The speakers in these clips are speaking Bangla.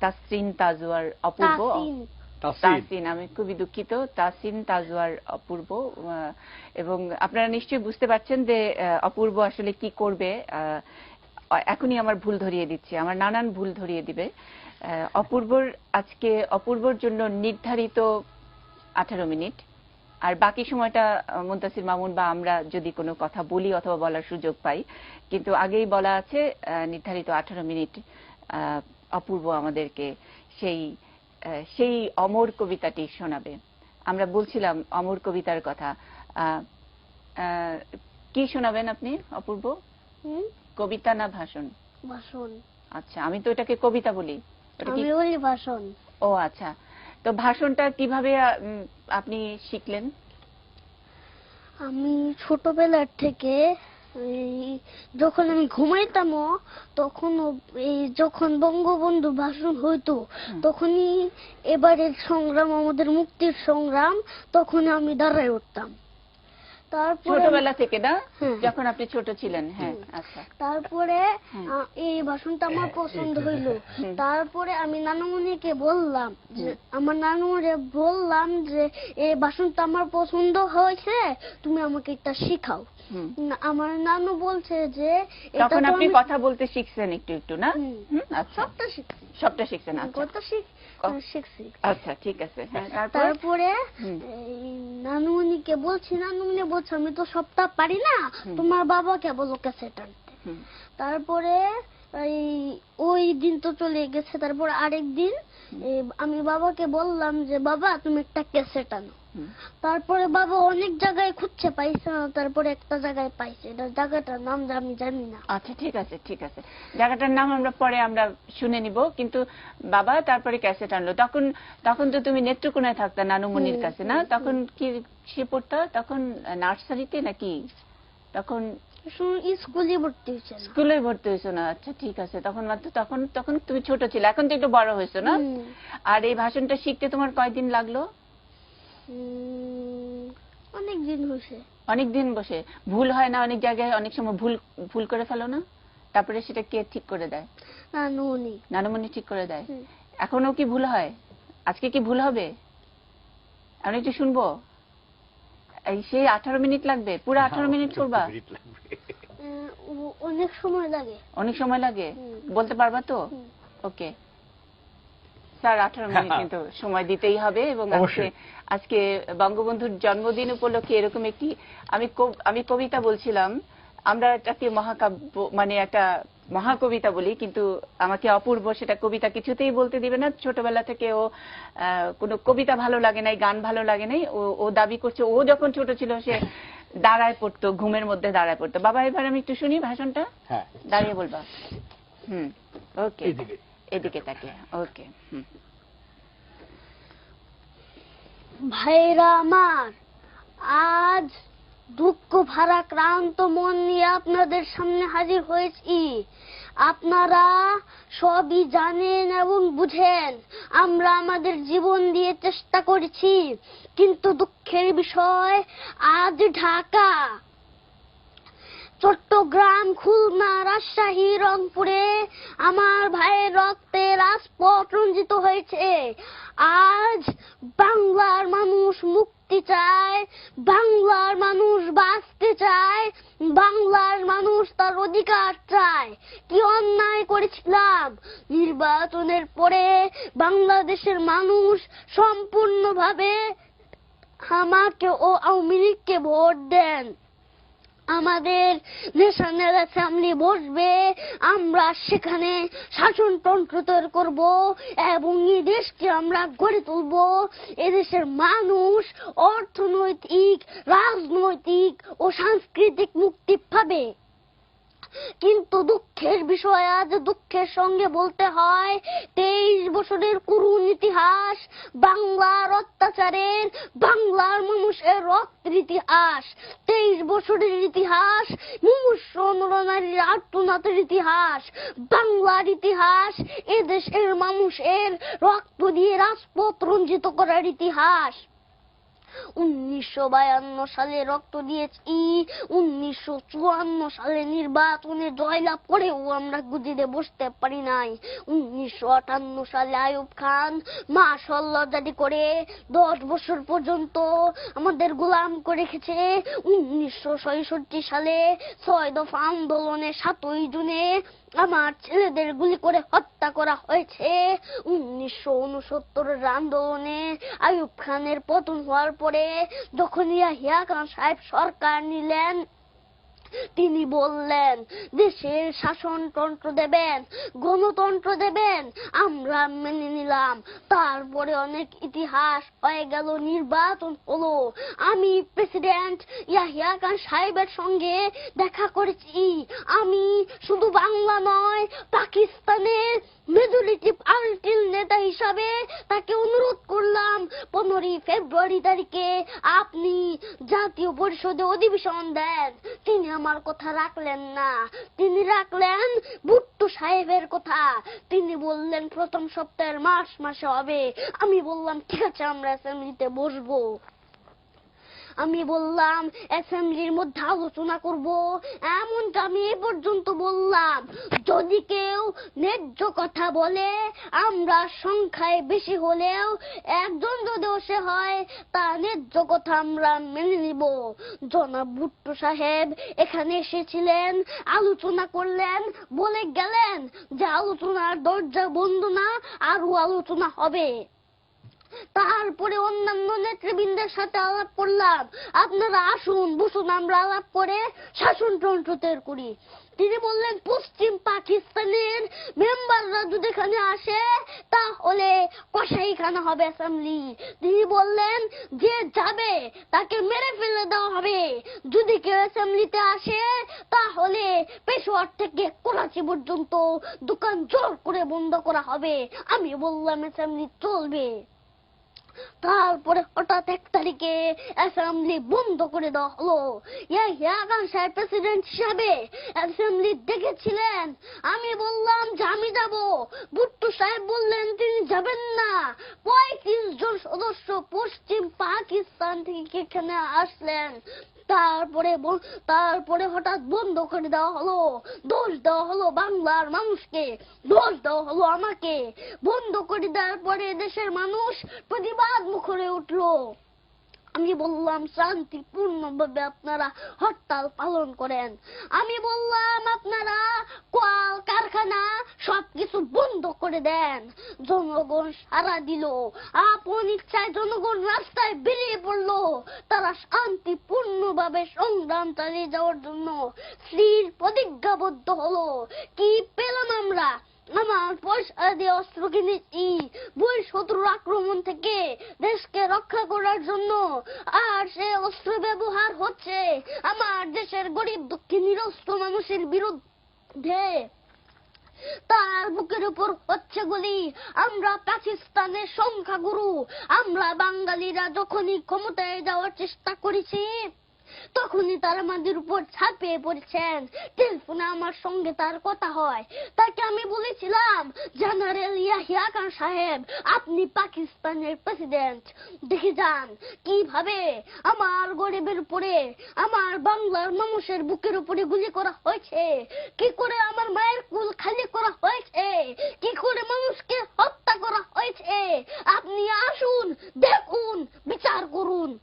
তাসরিন তাজওয়ার অপূর্ব। তাসিন আমি খুবই দুঃখিত। তাসিন তাজওয়ার অপূর্ব এবং আপনারা নিশ্চয়ই বুঝতে পারছেন যে অপূর্ব আসলে কি করবে। এখনই আমার ভুল ধরিয়ে দিচ্ছি আমার নানান ভুল ধরিয়ে দিবে। অপূর্বর আজকে অপূর্বর জন্য নির্ধারিত আঠারো মিনিট। আর বাকি সময়টা মুন্তাসির মামুন বা আমরা যদি কোনো কথা বলি অথবা বলার সুযোগ পাই। কিন্তু আগেই বলা আছে আহ, নির্ধারিত আঠারো মিনিট আহ, অপূর্ব আমাদেরকে সেই সেই অমর কবিতাটি শোনাবে। আমরা বলছিলাম অমর কবিতার কথা। কি শোনাবেন আপনি অপূর্ব? কবিতা না ভাষণ? ভাষণ। আচ্ছা আমি তো এটাকে কবিতা বলি। ভাষণ। ও আচ্ছা। তো ভাষণটা কীভাবে আপনি শিখলেন? আমি ছোটবেলার থেকে যখন আমি ঘুমাইতাম তখন এই যখন বঙ্গবন্ধু ভাষণ হইতো। তখনই এবারের সংগ্রাম আমাদের মুক্তির সংগ্রাম তখন আমি দাঁড়ায় উঠতাম ছোটবেলা থেকে না? যখন আপনি ছোট ছিলেন হ্যাঁ আচ্ছা। তারপরে এই ভাষণটা আমার পছন্দ হইল। হুম। তারপরে আমি নানুমণিকে বললাম আমার নানুমণি বললাম যে এই ভাষণটা আমার পছন্দ হয়েছে তুমি আমাকে এটা শিখাও। হুম। আমার নানু বলছে যে এটা তখন আপনি কথা বলতে শিখছেন একটু একটু না? আচ্ছা। সবটা শিখছি। সবটা শিখছেন আচ্ছা। আচ্ছা ঠিক আছে তারপরে নানুমণিকে বলছি নানুমণি বলছে আমি তো সপ্তাহ পারি না তোমার বাবাকে বলো আনতে হুম, তারপরে ওই দিন তো চলে গেছে তারপর আরেক দিন আমি বাবাকে বললাম যে বাবা তুমি একটা ক্যাসেট আনো হুম। তারপরে বাবা অনেক জায়গায় খুঁজছে পাইছে না তারপরে একটা জায়গায় পাইছে। এটা জায়গাটার নাম আমি জানি না। আচ্ছা ঠিক আছে ঠিক আছে। জায়গাটার নাম আমরা পরে আমরা শুনে নিব কিন্তু বাবা তারপরে ক্যাসেট আনলো। তখন তখন তো তুমি নেত্রকোনায় থাকতা নানুমনির কাছে না? তখন কি সে পড়তা? তখন নার্সারিতে নাকি? তখন স্কুলে ভর্তি হয়েছে। স্কুলে ভর্তি হয়েছো না? আচ্ছা ঠিক আছে। তখন মাত্র তখন তখন তুমি ছোট ছিলে এখন তো একটু বড় হয়েছো না? আর এই ভাষণটা শিখতে তোমার কয়দিন লাগল? অনেক দিন হয়েছে অনেক দিন বসে। ভুল হয় না অনেক জায়গায় অনেক সময় ভুল ভুল করে ফেলো না? তারপরে সেটা কে ঠিক করে দেয়? নানুমণি। নানুমণি ঠিক করে দেয়? এখনও কি ভুল হয়? আজকে কি ভুল হবে? আমি একটু শুনব। এই সেই আঠারো মিনিট লাগবে পুরো আঠারো মিনিট করবা? অনেক সময় লাগে। অনেক সময় লাগে? বলতে পারবা তো? ওকে। স্যার আঠারো মিনিট কিন্তু সময় দিতেই হবে এবং আজকে। আজকে বঙ্গবন্ধুর জন্মদিন উপলক্ষে এরকম একটি আমি আমি কবিতা বলছিলাম আমরা এটাকে মহাকাব্য মানে একটা মহাকবিতা বলি কিন্তু আমাকে অপূর্ব সেটা কবিতা কিছুতেই বলতে দিবে না। ছোটবেলা থেকে ও কোনো কবিতা ভালো লাগে নাই গান ভালো লাগে নাই ও ও দাবি করছে ও যখন ছোট ছিল সে দাঁড়ায় পড়তো ঘুমের মধ্যে দাঁড়ায় পড়তো। বাবা এবার আমি একটু শুনি ভাষণটা? হ্যাঁ। দাঁড়িয়ে বলবা। হুম ওকে। এদিকে। তাকে ওকে হুম। ভাইরা আমার, আজ দুঃখ ভারা ক্রান্ত মন নিয়ে আপনাদের সামনে হাজির হয়েছি। আপনারা সবই জানেন এবং বুঝেন, আমরা আমাদের জীবন দিয়ে চেষ্টা করেছি, কিন্তু দুঃখের বিষয় আজ ঢাকা। চট্টগ্রাম, খুলনা, রাজশাহী, রংপুরে আমার ভাইয়ের রক্তে রাজপথ রঞ্জিত হয়েছে। আজ বাংলার মানুষ মুক্তি চায়, বাংলার মানুষ বাঁচতে চায়, বাংলার মানুষ তার অধিকার চায়। কি অন্যায় করেছিলাম? নির্বাচনের পরে বাংলাদেশের মানুষ সম্পূর্ণভাবে আমাকে ও আওয়ামী লীগকে ভোট দেন। আমাদের ন্যাশনাল অ্যাসেম্বলি বসবে, আমরা সেখানে শাসনতন্ত্র তৈরি করব এবং এই দেশকে আমরা গড়ে তুলব। এদেশের মানুষ অর্থনৈতিক, রাজনৈতিক ও সাংস্কৃতিক মুক্তি পাবে। কিন্তু দুঃখের বিষয় আজ দুঃখের সঙ্গে বলতে হয়, তেইশ বছরের করুণ ইতিহাস, বাংলার অত্যাচারের, বাংলার মানুষের রক্তের ইতিহাস। তেইশ বছরের ইতিহাস, মুমূর্ষ নরনারীর আত্মনাথের ইতিহাস। বাংলার ইতিহাস এদেশের মানুষের রক্ত দিয়ে রাজপথ রঞ্জিত করার ইতিহাস। উনিশশো বায়ান্ন সালে রক্ত দিয়েছি, উনিশশো চুয়ান্ন সালে নির্বাচনে জয়লাভ করেও আমরা গুজিরে বসতে পারি নাই। উনিশশো আটান্ন সালে আয়ুব খান মাশাল্লাহ জারি করে দশ বছর পর্যন্ত আমাদের গোলাম করে রেখেছে। উনিশশো সালে ছয় দফা আন্দোলনে সাতই জুনে আমার ছেলেদের গুলি করে হত্যা করা হয়েছে। উনিশশো উনসত্তরের আন্দোলনে আয়ুব খানের পতন হওয়ার পরে যখন ইয়াহিয়া খান সাহেব সরকার নিলেন। তিনি বললেন, দেশের শাসনতন্ত্র দেবেন, গণতন্ত্র দেবেন, আমরা মেনে নিলাম। তারপরে অনেক ইতিহাস হয়ে গেল, নির্বাচন হলো। আমি প্রেসিডেন্ট ইয়াহিয়া খান সাহেবের সঙ্গে দেখা করেছি। আমি শুধু বাংলা নয়, পাকিস্তানের মেজরিটি পার্টির নেতা হিসাবে তাকে অনুরোধ করলাম, পনেরোই ফেব্রুয়ারি তারিখে আপনি জাতীয় পরিষদে অধিবেশন দেন। তিনি আমার কথা রাখলেন না। তিনি রাখলেন ভুট্টো সাহেবের কথা। তিনি বললেন, প্রথম সপ্তাহের মাস মাসে হবে। আমি বললাম, ঠিক আছে, আমরা অ্যাসেম্বলিতে বসবো। আমি বললাম, অ্যাসেম্বলির মধ্যে আলোচনা করব। এমনটা আমি এ পর্যন্ত বললাম। যদি কেউ ন্যায্য কথা বলে, আমরা সংখ্যায় বেশি হলেও একজন যদি সে হয় তা ন্যায্য কথা আমরা মেনে নিব। জনাব ভুট্টো সাহেব এখানে এসেছিলেন, আলোচনা করলেন, বলে গেলেন যে আলোচনার দরজা বন্ধ না আরও আলোচনা হবে। তারপরে অন্যান্য নেতৃবৃন্দের সাথে আলাপ করলাম। আপনারা আসুন, বসুন, আমরা আলাপ করে শাসনতন্ত্র তৈরি করি। তিনি বললেন, পশ্চিম পাকিস্তানের মেম্বাররা যদি এখানে আসে, তাহলে কসাইখানা হবে অ্যাসেম্বলি। তিনি বললেন, যে যাবে, তাকে মেরে ফেলে দেওয়া হবে। যদি কেউ অ্যাসেম্বলিতে আসে, তাহলে পেশোয়ার থেকে করাচি পর্যন্ত দোকান জোর করে বন্ধ করা হবে। আমি বললাম, অ্যাসেম্বলি চলবে। তারপরে হঠাৎ এক তারিখে অ্যাসেম্বলি বন্ধ করে দেওয়া হলো। ইয়াহিয়া খান সাহেব প্রেসিডেন্ট হিসাবে অ্যাসেম্বলি দেখেছিলেন আমি বললাম, যে আমি যাব। বুট্টু সাহেব বললেন, তিনি যাবেন না। পঁয়ত্রিশ জন সদস্য পশ্চিম পাকিস্তান থেকে এখানে আসলেন। তারপরে তারপরে হঠাৎ বন্ধ করে দেওয়া হলো। দোষ দেওয়া হলো বাংলার মানুষকে, দোষ দেওয়া হলো আমাকে। বন্ধ করে দেওয়ার পরে দেশের মানুষ প্রতিবাদ মুখরে উঠল। আমি বললাম শান্তিপূর্ণ ভাবে আপনারা হরতাল পালন করেন। আমি বললাম, আপনারা কল কারখানা সবকিছু বন্ধ করে দেন। জনগণ সারা দিল। আপন ইচ্ছায় জনগণ রাস্তায় বেরিয়ে পড়ল। তারা শান্তিপূর্ণ ভাবে সংগ্রাম চালিয়ে যাওয়ার জন্য স্ত্রীর প্রতিজ্ঞাবদ্ধ হলো। কি পেলাম আমরা? আমার পয়সা দিয়ে অস্ত্র কিনেছি। বই শত্রুর আক্রমণ থেকে দেশকে রক্ষা করার জন্য। আর সে অস্ত্র ব্যবহার হচ্ছে। আমার দেশের গরিব দুঃখী নিরস্ত্র মানুষের বিরুদ্ধে তার বুকের উপর হচ্ছে গুলি। আমরা পাকিস্তানের সংখ্যাগুরু। আমরা বাঙালিরা যখনই ক্ষমতায় যাওয়ার চেষ্টা করেছি তখনই তার আমাদের উপর ছাপিয়ে পড়েছেন। টেলিফোনে আমার সঙ্গে তার কথা হয়। তাকে আমি বলেছিলাম, জেনারেল ইয়াহিয়া খান সাহেব, আপনি পাকিস্তানের প্রেসিডেন্ট দেখে যান কীভাবে আমার গরিবের উপরে, আমার বাংলার মানুষের বুকের উপরে গুলি করা হয়েছে। কি করে আমার মায়ের কুল খালি করা হয়েছে? কি করে মানুষকে হত্যা করা হয়েছে? আপনি আসুন, দেখুন, বিচার করুন।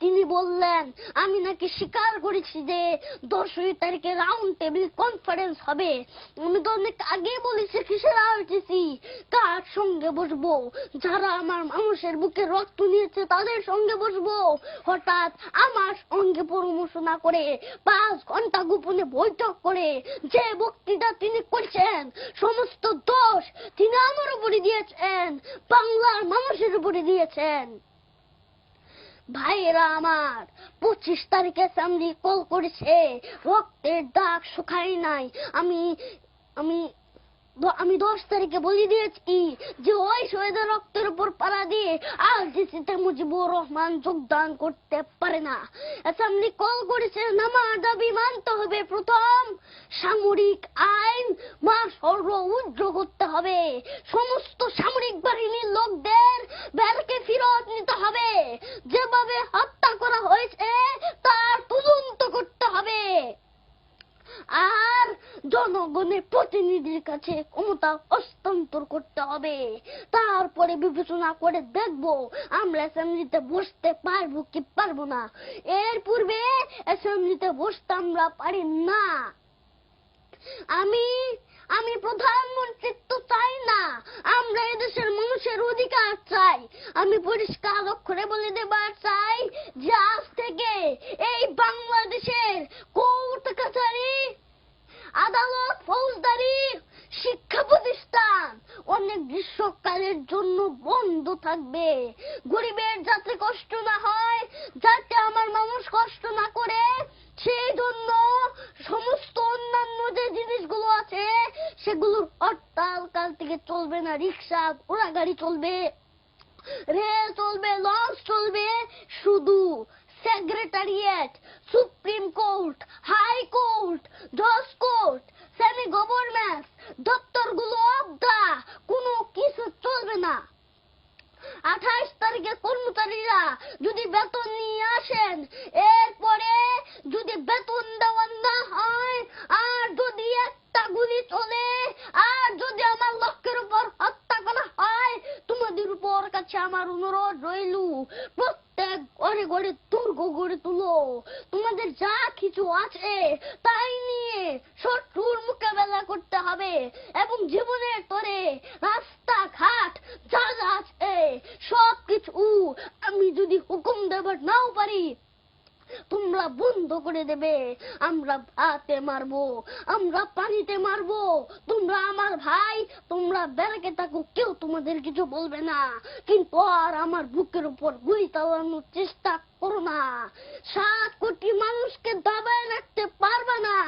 তিনি বললেন, আমি নাকি স্বীকার করেছি যে দশই তারিখে রাউন্ড টেবিল কনফারেন্স হবে। আমি তো অনেক আগে বলেছি কিসের আরটিসি কার সঙ্গে বসবো? যারা আমার মানুষের বুকে রক্ত নিয়েছে, তাদের সঙ্গে বসবো। হঠাৎ আমার সঙ্গে পরামর্শ না করে পাঁচ ঘণ্টা গোপনে বৈঠক করে যে বক্তৃতা তিনি করেছেন, সমস্ত দোষ তিনি আমার উপরে দিয়েছেন, বাংলার মানুষের উপরে দিয়েছেন। ভাইরা আমার, পঁচিশ তারিখে সামনে কল করেছে, রক্তের দাগ শুকাই নাই। আমি আমি আমি দশ তারিখে বলে দিয়েছি যে ওই শহীদের রক্তের উপর পাড়া দিয়ে আর জিসিতে মুজিবুর রহমান যোগদান করতে পারে না। অ্যাসেম্বলি কল করেছে আমার দাবি মানতে হবে প্রথম। সামরিক আইন মা সর্ব উজ্জ্ব করতে হবে। সমস্ত সামরিক বাহিনীর লোকদের ব্যারকে ফিরে প্রতিরোধ নিতে হবে। যেভাবে হত্যা করা হয়েছে, তার তদন্ত করতে হবে। আর জনগণের প্রতিনিধির কাছে ক্ষমতা হস্তান্তর করতে হবে। তারপরে বিবেচনা করে দেখব আমরা অ্যাসেম্বলিতে বসতে পারব কি পারব না। এর পূর্বে অ্যাসেম্বলিতে বসতে আমরা পারি না। আমি আমি প্রধানমন্ত্রিত্ব চাই না। আমরা এদেশের মানুষের অধিকার চাই। আমি পরিষ্কার অক্ষরে বলে দেবার চাই যে আজ থেকে এই বাংলাদেশের কোর্ট কাছারি, আদালত, ফৌজদারি, শিক্ষা প্রতিষ্ঠান অনেক গ্রীষ্মকালের জন্য বন্ধ থাকবে। গরিবের যাতে কষ্ট না হয়, যাতে আমার মানুষ কষ্ট না করে সেই জন্য সমস্ত অন্যান্য যে জিনিসগুলো আছে, সেগুলোর হরতাল কাল থেকে চলবে না। রিক্সা, ঘোড়া, গাড়ি চলবে, রেল চলবে, লঞ্চ চলবে। শুধু secretariat, supreme court, high court, জজ কোর্ট সেমি গভর্নমেন্ট দপ্তরগুলো অবদা কোনো কিছু চলবে না। আঠাইশ তারিখে কর্মচারীরা যদি বেতন নিয়ে আসেন, এরপরে যদি বেতন দেওয়া না হয়, আর যদি একটা গুলি চলে, আর যদি আমার লক্ষ্যের উপর হত্যা করা হয়, তোমাদের উপর কাছে আমার অনুরোধ রইল, প্রত্যেক ঘরে ঘরে দুর্গ গড়ে তুলো। তোমাদের যা কিছু আছে তাই নিয়ে শত্রুর মোকাবেলা করতে হবে, এবং জীবনের তরে রাস্তাঘাট, যা যা আছে সব কিছু আমি যদি হুকুম দেবার নাও পারি, তোমরা বন্ধ করে দেবে। আমরা ভাতে মারবো, আমরা পানিতে মারবো। তোমরা আমার ভাই, তোমরা বেড়াকে থাকো, কেউ তোমাদের কিছু বলবে না। কিন্তু আর আমার বুকের উপর গুলি চালানোর চেষ্টা করো না। সাত কোটি মানুষকে দাবায় রাখতে পারবে না।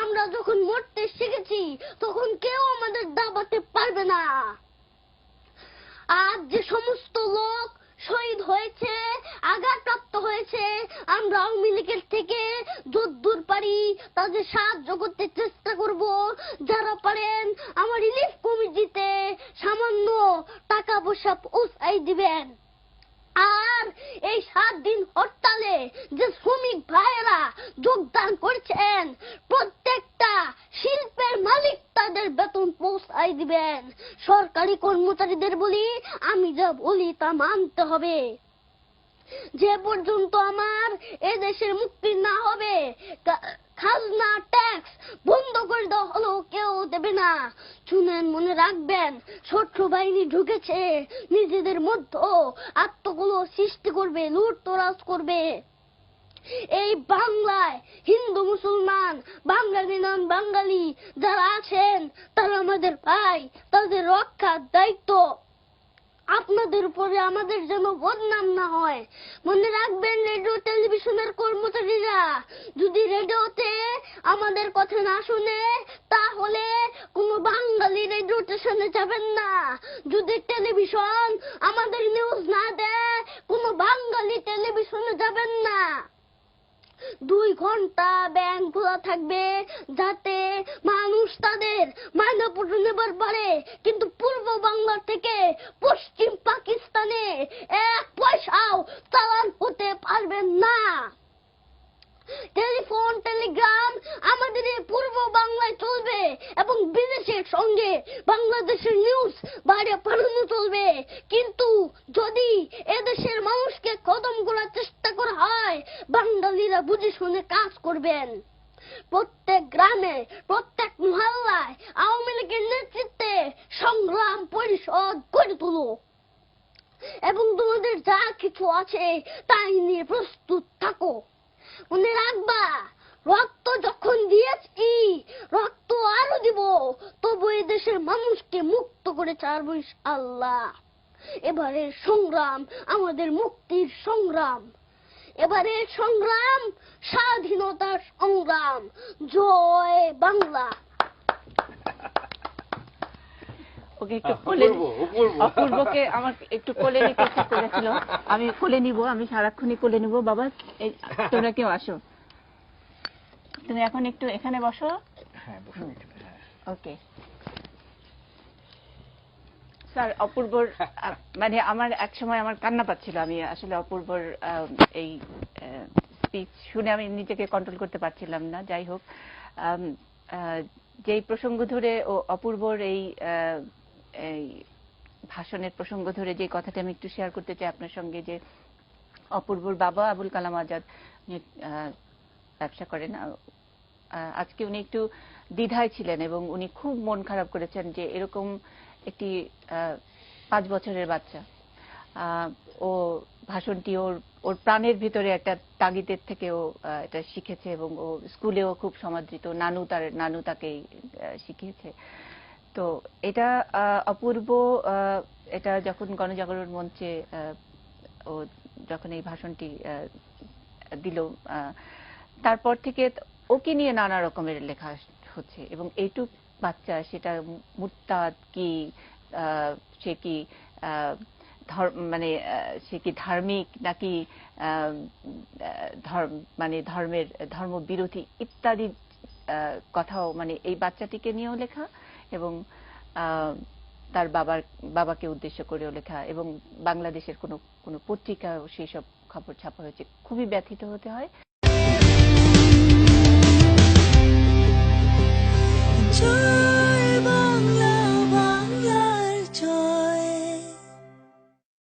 আমরা যখন মরতে শিখেছি, তখন কেউ আমাদের দাবাতে পারবে না। আজ যে সমস্ত লোক শহীদ হয়েছে, আঘাতপ্রাপ্ত হয়েছে, আমরা আওয়ামী লীগের থেকে যদ্দূর পারি, তাদের সাহায্য করতে চেষ্টা করব। যারা পারেন, আমার রিলিফ কমিটিতে সামান্য টাকা পয়সা পৌঁছাই দিবেন। আর এই সাত দিন হরতালে যে শ্রমিক ভাইয়েরা যোগদান করছেন, প্রত্যেকটা শিল্পের মালিক তাদের বেতন পৌঁছাই দিবেন। সরকারি কর্মচারীদের বলি, আমি যা বলি তা মানতে হবে। যে পর্যন্ত আমার এ দেশের মুক্তি না হবে খাজনা ট্যাক্স বন্ধ করে দেওয়া হলো কেউ দেবে না। শুনেন, মনে রাখবেন, শত্রু বাহিনী ঢুকেছে। নিজেদের মধ্যে আত্মগুলো সৃষ্টি করবে লুটতরাজ করবে। এই বাংলায় হিন্দু, মুসলমান, বাঙালি, নন বাঙালি যারা আছেন, তারা আমাদের ভাই, তাদের রক্ষার দায়িত্ব। আপনাদের উপরে আমাদের যেন বদনাম না হয়। মনে রাখবেন রেডিও, টেলিভিশনের কর্মচারীরা। যদি রেডিওতে আমাদের কথা না শুনে, তাহলে কোনো বাঙালি রেডিও স্টেশনে যাবেন না। যদি টেলিভিশন আমাদের নিউজ না দেয়, কোনো বাঙালি টেলিভিশনে যাবেন না। দুই ঘণ্টা ব্যাংক খোলা থাকবে যাতে মানুষ তাদের মাইনা পত্র নেবার পারে। কিন্তু পূর্ব বাংলা থেকে পশ্চিম পাকিস্তানে এক পয়সাও চালান হতে পারবেন না। টেলিফোন, টেলিগ্রাম আমাদের পূর্ব বাংলায় চলবে এবং বিদেশের সঙ্গে বাংলাদেশের নিউজ বাইরে পাঠানো চলবে কিন্তু যদি এদেশের মানুষকে খতম করার চেষ্টা করা হয় বাঙালিরা বুঝে শুনে কাজ করবেন। প্রত্যেক গ্রামে, প্রত্যেক মহল্লায় আওয়ামী লীগের নেতৃত্বে সংগ্রাম পরিষদ গড়ে তুলো এবং তোমাদের যা কিছু আছে তাই নিয়ে প্রস্তুত থাকো। মনে রাখবা, রক্ত যখন দিয়েছি, রক্ত আরও দিব, তবু এই দেশের মানুষকে মুক্ত করে ছাড়বো আল্লাহ এবারের সংগ্রাম, আমাদের মুক্তির সংগ্রাম। এবারের সংগ্রাম স্বাধীনতার সংগ্রাম। জয় বাংলা। ওকে একটু কোলে অপূর্ব, অপূর্ব। অপূর্বকে আমার একটু কোলে নিতে ইচ্ছা করেছিল আমি কোলে নিব আমি সারাক্ষণই কোলে নিব। বাবা এই তোমরা কেউ আসো। তুমি এখন একটু এখানে বসো। হ্যাঁ এখানে, হ্যাঁ। ওকে। স্যার, অপূর্বর মানে আমার এক সময় আমার কান্না পাচ্ছিল। আমি আসলে অপূর্বর এই স্পিচ শুনে আমি নিজেকে কন্ট্রোল করতে পারছিলাম না। যাই হোক যেই প্রসঙ্গ ধরে ও অপূর্বর এই ভাষণের প্রসঙ্গ ধরে যে কথাটা আমি একটু শেয়ার করতে চাই আপনার সঙ্গে, যে অপূর্বর বাবা আবুল কালাম আজাদ ব্যবসা করেন। আজকে উনি একটু দ্বিধায় ছিলেন এবং উনি খুব মন খারাপ করেছেন যে এরকম একটি পাঁচ বছরের বাচ্চা। ও ভাষণটি ওর ওর প্রাণের ভিতরে একটা তাগিদের থেকে ও এটা শিখেছে এবং ও স্কুলেও খুব সমাদৃত। নানু তার নানু আহ, শিখিয়েছে। তো এটা অপূর্ব এটা যখন গণজাগরণ মঞ্চে ও যখন এই ভাষণটি দিল তারপর থেকে ওকে নিয়ে নানা রকমের লেখা হচ্ছে এবং এইটুক বাচ্চা, সেটা মুরতাদ কি সে কি মানে সে কি ধার্মিক নাকি মানে ধর্মের ধর্ম বিরোধী ইত্যাদি কথাও মানে এই বাচ্চাটিকে নিয়েও লেখা এবং তার বাবার, বাবাকে উদ্দেশ্য করেও লেখা এবং বাংলাদেশের কোনো কোনো পত্রিকাও সেই সব খবর ছাপা হয়েছে। খুবই ব্যথিত হতে হয়। 这